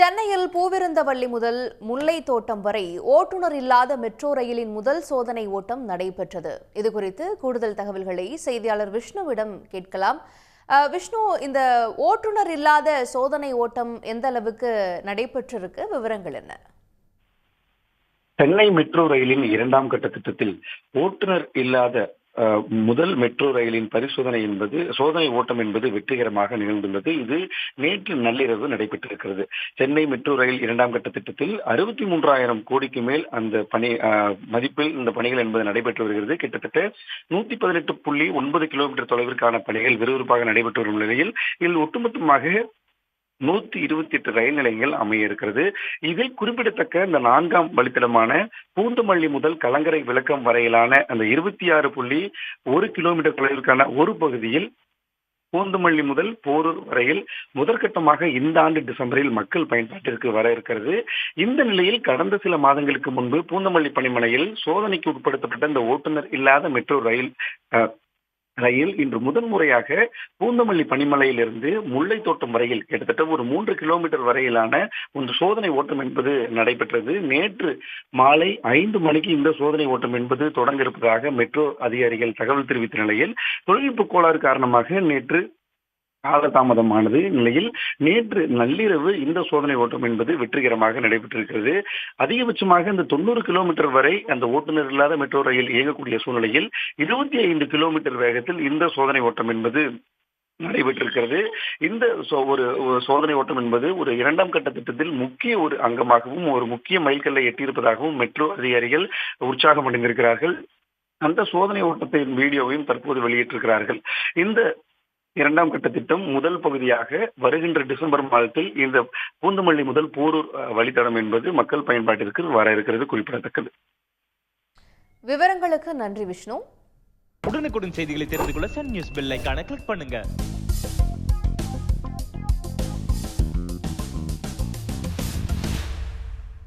சென்னையில் பூவிருந்தவள்ளி முதல் முல்லை தோட்டம் வரை ஓட்டுநர் இல்லாத மெட்ரோ ரயிலின் முதல் சோதனை ஓட்டம் நடைபெற்றது. இதுகுறித்து கூடுதல் தகவல்களை செய்தியாளர் விஷ்ணுவிடம் கேட்கலாம். விஷ்ணு இந்த ஓட்டுநர் இல்லாத சோதனை ஓட்டம் எந்த அளவுக்கு நடைபெற்றிருக்கு? விவரங்கள் என்ன? சென்னை மெட்ரோ ரயிலின் இரண்டாம் கட்ட திட்டத்தில் ஓட்டுநர் இல்லாத முதல் மெட்ரோ ரயிலின் பரிசோதனை என்பது சோதனை ஓட்டம் என்பது வெற்றிகரமாக நிகழ்ந்துள்ளது. இது நேற்று நள்ளிரவு நடைபெற்றிருக்கிறது. சென்னை மெட்ரோ ரயில் இரண்டாம் கட்ட திட்டத்தில் அறுபத்தி மூன்றாயிரம் கோடிக்கு மேல் அந்த பணி மதிப்பில் இந்த பணிகள் என்பது நடைபெற்று வருகிறது. கிட்டத்தட்ட நூத்தி பதினெட்டு புள்ளி ஒன்பது கிலோமீட்டர் தொலைவிற்கான பணிகள் விறுவிறுப்பாக நடைபெற்று வரும் நிலையில் இதில் ஒட்டுமொத்தமாக நூத்தி இருபத்தி எட்டு ரயில் நிலையங்கள் அமைய இருக்கிறது இதில் குறிப்பிடத்தக்க இந்த நான்காம் வழித்தடமான பூந்தமல்லி முதல் கலங்கரை விளக்கம் வரையிலான அந்த இருபத்தி ஆறு புள்ளி ஒரு கிலோமீட்டர் தொலைவிற்கான ஒரு பகுதியில் பூந்தமல்லி முதல் போரூர் வரையில் முதற்கட்டமாக இந்த ஆண்டு டிசம்பரில் மக்கள் பயன்பாட்டிற்கு வர இருக்கிறது. இந்த நிலையில் கடந்த சில மாதங்களுக்கு முன்பு பூந்தமல்லி பணிமனையில் சோதனைக்கு உட்படுத்தப்பட்ட இந்த ஓட்டுநர் இல்லாத மெட்ரோ ரயில் ரயில் இன்று முதன்முறையாக பூந்தமல்லி பனிமலையிலிருந்து முல்லை தோட்டம் வரையில் கிட்டத்தட்ட ஒரு மூன்று கிலோமீட்டர் வரையிலான ஒரு சோதனை ஓட்டம் என்பது நடைபெற்றது. நேற்று மாலை ஐந்து மணிக்கு இந்த சோதனை ஓட்டம் என்பது தொடங்க இருப்பதாக மெட்ரோ அதிகாரிகள் தகவல் தெரிவித்த நிலையில் தொழில்நுட்ப கோளாறு காரணமாக நேற்று காலதாமதமானது நிலையில் நேற்று நள்ளிரவு இந்த சோதனை ஓட்டம் என்பது வெற்றிகரமாக நடைபெற்றிருக்கிறது. அதிகபட்சமாக இந்த தொண்ணூறு கிலோமீட்டர் வரை அந்த ஓட்டுநர் இல்லாத மெட்ரோ ரயில் இயங்கக்கூடிய சூழ்நிலையில் இருபத்தி ஐந்து கிலோமீட்டர் வேகத்தில் இந்த சோதனை ஓட்டம் என்பது நடைபெற்றிருக்கிறது. இந்த ஒரு ஒரு சோதனை ஓட்டம் என்பது ஒரு இரண்டாம் கட்ட திட்டத்தில் முக்கிய ஒரு அங்கமாகவும் ஒரு முக்கிய மைல்கல்லை எட்டியிருப்பதாகவும் மெட்ரோ அதிகாரிகள் உற்சாகம் அடைந்திருக்கிறார்கள். அந்த சோதனை ஓட்டத்தின் வீடியோவையும் தற்போது வெளியிட்டிருக்கிறார்கள். இந்த இரண்டாம் கட்ட திட்டம் முதல் பகுதியாக வருகின்ற டிசம்பர் மாதத்தில் இந்த பூந்தமல்லி முதல் போரூர் வழித்தடம் என்பது மக்கள் பயன்பாட்டிற்கு வர இருக்கிறது குறிப்பிடத்தக்கது. விவரங்களுக்கு நன்றி விஷ்ணு. உடனுக்குடன் செய்திகளை தெரிந்து கொள்ள சன் நியூஸ் பெல் ஐகானை கிளிக் பண்ணுங்க.